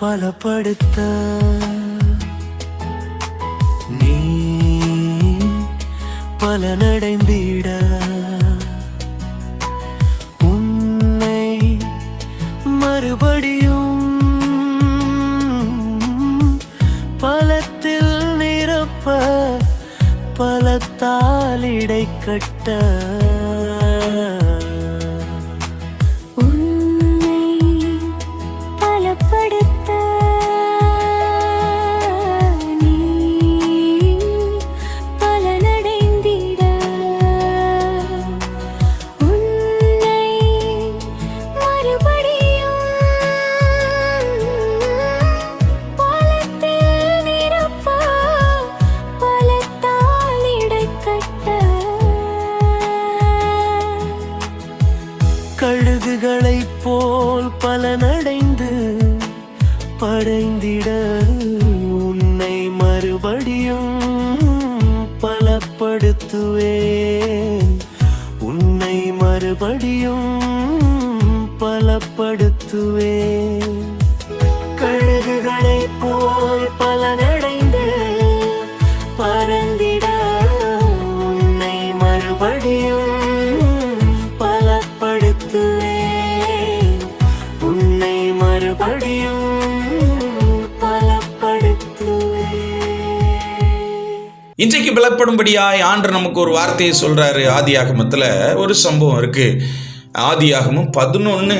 பலப்படுத்த. நீ பலனடைந்திட. உன்னை மறுபடியும் பலத்தில் நிரப்ப பலத்தால் இடை கட்ட படைந்திட உன்னை மறுபடியும் பலப்படுத்துவேன். உன்னை மறுபடியும் பலப்படுத்துவேன். கழுகுகளை போல் பலனடைந்து பறந்திட உன்னை மறுபடியும் பலப்படுத்துவேன். உன்னை மறுபடியும் இன்றைக்கு பலப்படும்படியாய் ஆண்டு நமக்கு ஒரு வார்த்தையை சொல்றாரு. ஆதியாகமத்தில் ஒரு சம்பவம் இருக்கு. ஆகமும் பதினொன்று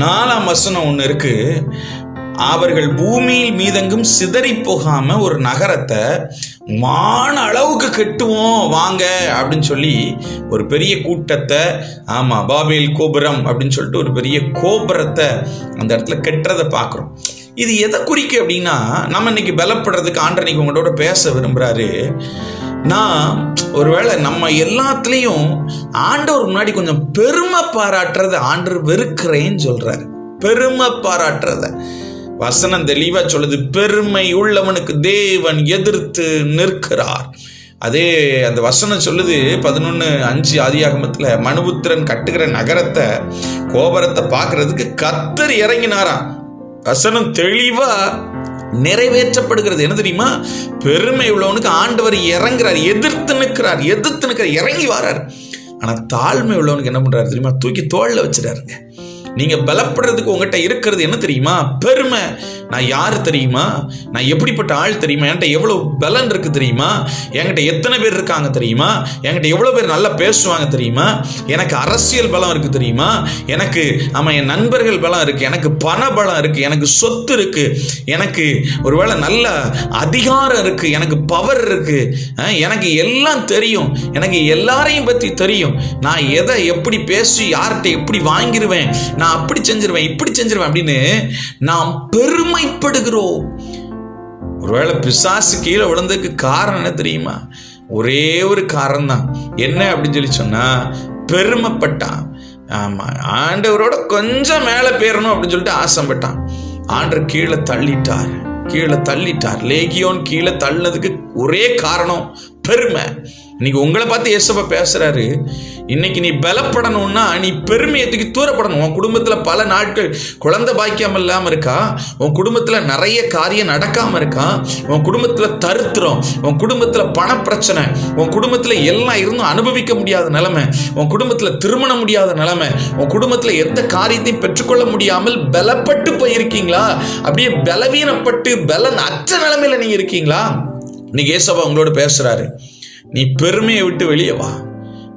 நாலாம் வசனம் ஒன்று இருக்கு. அவர்கள் பூமியில் மீதெங்கும் சிதறி போகாம ஒரு நகரத்தை மான அளவுக்கு கட்டுவோம் வாங்க அப்படின்னு சொல்லி ஒரு பெரிய கூட்டத்தை ஆமா பாபேல் கோபுரம் அப்படின்னு சொல்லிட்டு ஒரு பெரிய கோபுரத்தை அந்த இடத்துல கட்டுறதை பார்க்குறோம். இது எதை குறிக்கு அப்படின்னா நம்ம இன்னைக்கு பலப்படுறதுக்கு ஆண்டனைக்கு உங்களோட பேச விரும்புகிறாரு நான் ஒருவேளை நம்ம எல்லாத்துலேயும் ஆண்டவர் முன்னாடி கொஞ்சம் பெருமை பாராட்டுறதை ஆண்டவர் வெறுக்கிறேன்னு சொல்கிறாரு பெருமை பாராட்டுறத. வசனம் தெளிவாக சொல்லுது பெருமை உள்ளவனுக்கு தேவன் எதிர்த்து நிற்கிறார். அதே அந்த வசனம் சொல்லுது பதினொன்று அஞ்சு ஆதியாகமத்தில் மனுபுத்திரன் கட்டுகிற நகரத்தை கோபுரத்தை பார்க்கறதுக்கு கத்தர் இறங்கினாராம். வசனம் தெளிவா நிறைவேற்றப்படுகிறது. என்ன தெரியுமா? பெருமை உள்ளவனுக்கு ஆண்டவர் இறங்குறார் எதிர்த்து நிற்கிறார் எதிர்த்து நிற்கிறார் இறங்கி வரார். ஆனா தாழ்மை உள்ளவனுக்கு என்ன பண்றாரு தெரியுமா? தூக்கி தோல்ல வச்சிடாருங்க நீங்க பலப்படுறதுக்கு உங்ககிட்ட இருக்கிறது என்ன தெரியுமா? பெருமை. நான் யார் தெரியுமா? நான் எப்படிப்பட்ட ஆள் தெரியுமா? என்கிட்ட எவ்வளோ பலன் இருக்கு தெரியுமா? என்கிட்ட எத்தனை பேர் இருக்காங்க தெரியுமா? என்கிட்ட எவ்வளோ பேர் நல்லா பேசுவாங்க தெரியுமா? எனக்கு அரசியல் பலம் இருக்கு தெரியுமா? எனக்கு ஆமாம் என் நண்பர்கள் பலம் இருக்கு. எனக்கு பண பலம் இருக்கு. எனக்கு சொத்து இருக்கு. எனக்கு ஒருவேளை நல்ல அதிகாரம் இருக்கு. எனக்கு பவர் இருக்கு. எனக்கு எல்லாம் தெரியும். எனக்கு எல்லாரையும் பத்தி தெரியும். நான் எதை எப்படி பேசி யார்கிட்ட எப்படி வாங்கிடுவேன் நான் அப்படி செஞ்சிருவேன் இப்படி செஞ்சிருவேன் அப்படின்னு நான் பெருமை பெருமைப்படுகிறோம் ஒருவேளை பிசாசு கீழே விழுந்ததுக்கு காரணம் என்ன தெரியுமா? ஒரே ஒரு காரணம் தான் என்ன அப்படின்னு சொல்லி சொன்னா பெருமைப்பட்டான். ஆமா ஆண்டவரோட கொஞ்சம் மேலே பேரணும் அப்படின்னு சொல்லிட்டு ஆசைப்பட்டான். ஆண்டவர் கீழே தள்ளிட்டார். கீழே தள்ளிட்டார். லேகியோன் கீழே தள்ளினதுக்கு ஒரே காரணம் பெருமை. இன்னைக்கு உங்களை பார்த்து ஏசப்பா பேசுறாரு. இன்னைக்கு நீ பலப்படணும்னா நீ பெருமையை தூக்கி தூரப்படணும். உன் குடும்பத்தில் பல நாட்கள் குழந்தை பாக்கியம் இல்லாமல் இருக்கா? உன் குடும்பத்தில் நிறைய காரியம் நடக்காம இருக்கா? உன் குடும்பத்தில் தருத்திரம் உன் குடும்பத்தில் பணப்பிரச்சனை உன் குடும்பத்தில் எல்லாம் இருந்தும் அனுபவிக்க முடியாத நிலைமை உன் குடும்பத்தில் திருமணம் முடியாத நிலைமை உன் குடும்பத்தில் எந்த காரியத்தையும் பெற்றுக்கொள்ள முடியாமல் பலப்பட்டு போயிருக்கீங்களா? அப்படியே பலவீனப்பட்டு பலன் அற்ற நிலைமையில நீங்க இருக்கீங்களா? இன்னைக்கு ஏசப்பா உங்களோட பேசுறாரு. நீ பெருமையை விட்டு வெளியே வா.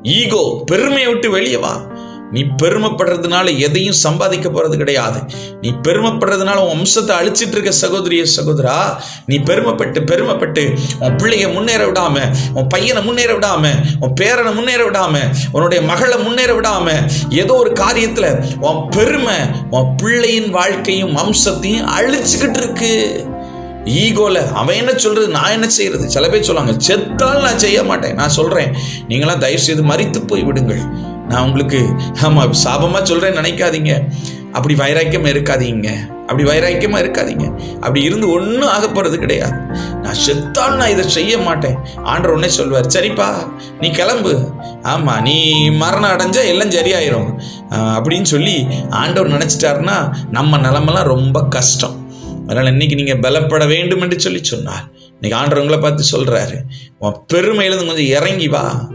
ஈகோ பெருமையை விட்டு வெளியே வா. நீ பெருமைப்படுறதுனால எதையும் சம்பாதிக்க போறது கிடையாது. நீ பெருமைப்படுறதுனால உன் வம்சத்தை அழிச்சிட்டு இருக்க சகோதரிய சகோதரா நீ பெருமைப்பட்டு பெருமைப்பட்டு உன் பிள்ளைய முன்னேற விடாம உன் பையனை முன்னேற விடாம உன் பேரனை முன்னேற விடாம உன்னுடைய மகளை முன்னேற விடாம ஏதோ ஒரு காரியத்துல உன் பெருமை உன் பிள்ளையின் வாழ்க்கையும் வம்சத்தையும் அழிச்சுக்கிட்டு இருக்கு. ஈகோல அவன் என்ன சொல்றது நான் என்ன செய்யறது? சில பேர் சொல்லுவாங்க செத்தால் நான் செய்ய மாட்டேன் நான் சொல்றேன். நீங்களாம் தயவு செய்து மறித்து போய் விடுங்கள். நான் உங்களுக்கு ஆமா சாபமா சொல்றேன் நினைக்காதீங்க. அப்படி வைராக்கியமா இருக்காதீங்க. அப்படி வைராக்கியமா இருக்காதீங்க. அப்படி இருந்து ஒன்றும் ஆக போகிறது கிடையாது. நான் செத்தால் நான் இதை செய்ய மாட்டேன். ஆண்டர் உடனே சொல்வார் சரிப்பா நீ கிளம்பு. ஆமாம் நீ மரணம் அடைஞ்சா எல்லாம் சரியாயிரும். அப்படின்னு சொல்லி ஆண்டவர் நினச்சிட்டாருன்னா நம்ம நிலமெல்லாம் ரொம்ப கஷ்டம். அதனால் இன்னைக்கு நீங்கள் பலப்பட வேண்டும் என்று சொல்லி சொன்னார். இன்னைக்கு ஆண்டவங்களை பார்த்து சொல்கிறாரு உன் பெருமையிலேருந்து கொஞ்சம் இறங்கி வா.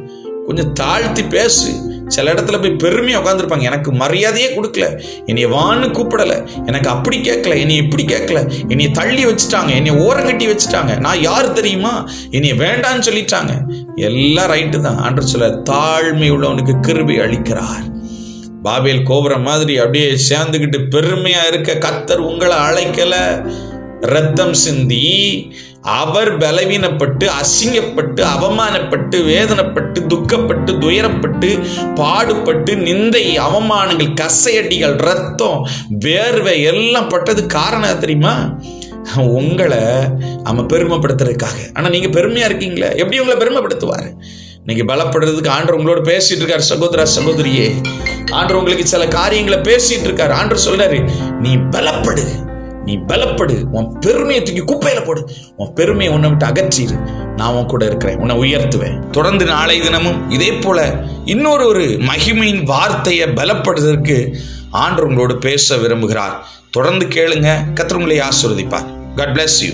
கொஞ்சம் தாழ்த்தி பேசு. சில இடத்துல போய் பெருமையாக உட்காந்துருப்பாங்க எனக்கு மரியாதையே கொடுக்கல. என்னைய வான்னு கூப்பிடலை. எனக்கு அப்படி கேட்கல. என்னை இப்படி கேட்கல. என்னைய தள்ளி வச்சுட்டாங்க. என்னை ஓரங்கட்டி வச்சுட்டாங்க. நான் யார் தெரியுமா? என்னைய வேண்டான்னு சொல்லிட்டாங்க. எல்லாம் ரைட்டு தான். ஆண்டு சொல்ல தாழ்மை உள்ளவனுக்கு கிருபை அளிக்கிறார். பாபேல் கோபுரம் மாதிரி அப்படியே சேர்ந்துக்கிட்டு பெருமையா இருக்க கத்தர் உங்களை அழைக்கல. ரத்தம் சிந்தி அவர் பலவீனப்பட்டு அசிங்கப்பட்டு அவமானப்பட்டு வேதனைப்பட்டு துக்கப்பட்டு துயரப்பட்டு பாடுபட்டு நிந்தை அவமானங்கள் கசையடிகள் ரத்தம் வேர்வை எல்லாம் பட்டது காரணம் தெரியுமா? உங்களை அவன் பெருமைப்படுத்துறதுக்காக. ஆனால் நீங்கள் பெருமையாக இருக்கீங்களே? எப்படி உங்களை பெருமைப்படுத்துவார்? இன்னைக்கு பலப்படுறதுக்கு ஆண்டர் உங்களோட பேசிட்டு இருக்காரு சகோதரா சகோதரியே. ஆண்டர் உங்களுக்கு சில காரியங்களை பேசிட்டு இருக்காரு ஆண்டர் சொல்றாரு நீ பலப்படு நீ பலப்படு. உன் பெருமையை தூக்கி குப்பையில போடு. உன் பெருமையை உன்னை விட்டு அகற்றிடு நான் உன் கூட இருக்கிறேன். உன்னை உயர்த்துவேன். தொடர்ந்து நாளை தினமும் இதே போல இன்னொரு ஒரு மகிமையின் வார்த்தையை பலப்படுவதற்கு ஆண்டு உங்களோடு பேச விரும்புகிறார். தொடர்ந்து கேளுங்க. கத்திர உங்களை ஆசிர்வதிப்பார். God bless you